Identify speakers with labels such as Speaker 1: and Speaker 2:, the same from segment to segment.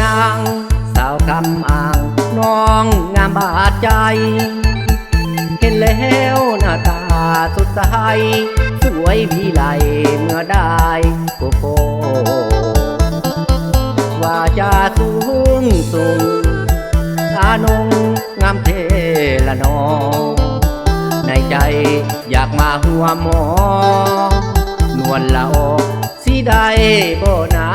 Speaker 1: นาง สาวคำอ่างน้องงามบาดใจ เห็นแล้วหน้าตาสดใส สวยวิไลเมื่อได้โกโกว่าจะสูงสูงอานงงามเทละนองในใจอยากมาหัวหมอ นวลละอสีได้บ่นา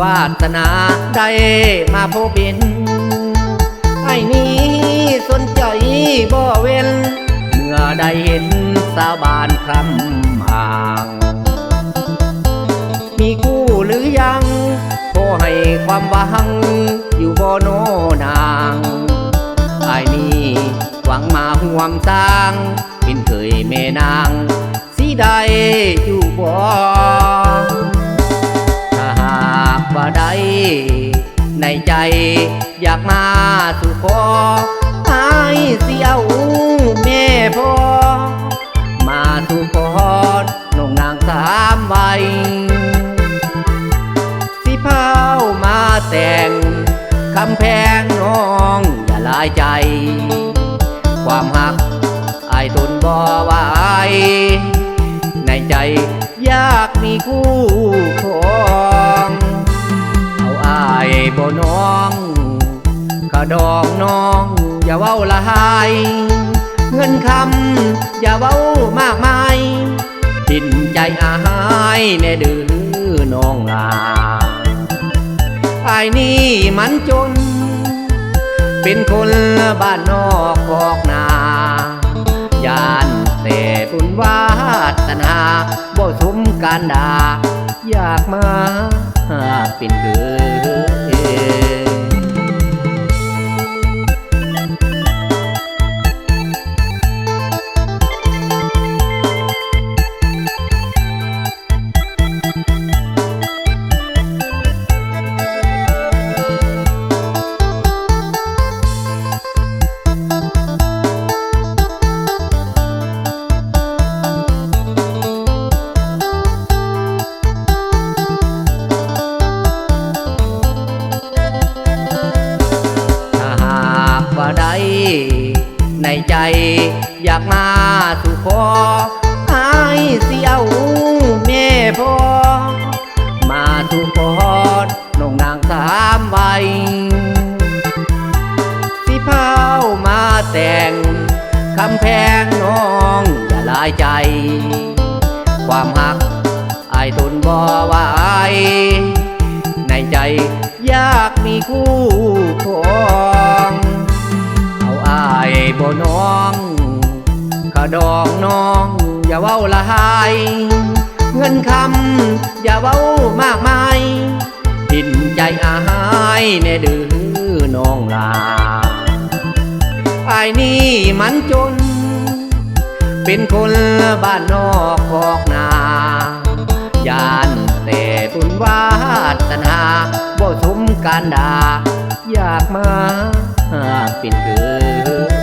Speaker 1: วาสนาได้มาพบเห็นไอ้นี้สนใจบ่เว้น เมื่อได้เห็นสาวบานคำห่าง มีคู่หรือยังขอให้ความหวัง อยู่บ่โนนางไอ้นี่หวังมาห่วมสร้าง เป็นเคยแม่นางสีใดอยู่บ่ ในใจอยากมาสู่ขอไอ้เสียวแม่พ่อ มาสู่ขอน้องนางสามใบสิพามาแต่งคำแพงน้องอย่าลายใจ ความหักไอายทนบ่ไหวในใจอยากมีคู่ครอ ดองน้อง อย่าเว้าละหายเงินคำอย่าเว้ามากมายจินใจอาหายแน่ดื้อน้องลาไอ้นี่มันจน เป็นคนบ้านนอกกอกนายานแต่บุญวาสนาบ่สมการดา อยากมาเป็นเกิด ในใจอยากมาสู่ขออายเสียวแม่พ่อมาสู่ขอน้องนางสามใบสิพามาแต่งคำแพงน้องอย่าลายใจ ความหักอายทนบ่ไหวในใจอยากมีคู่ครอ ดองน้อง อย่าเว้าละหาย เงินคำอย่าเว้ามากมายดินใจอายแน่ดื้อน้องลาไอ้นี่มันจน เป็นคนบ้านนอกคอกนายานแต่บุญวาสนาบ่สมการดา อยากมาเป็นเกิ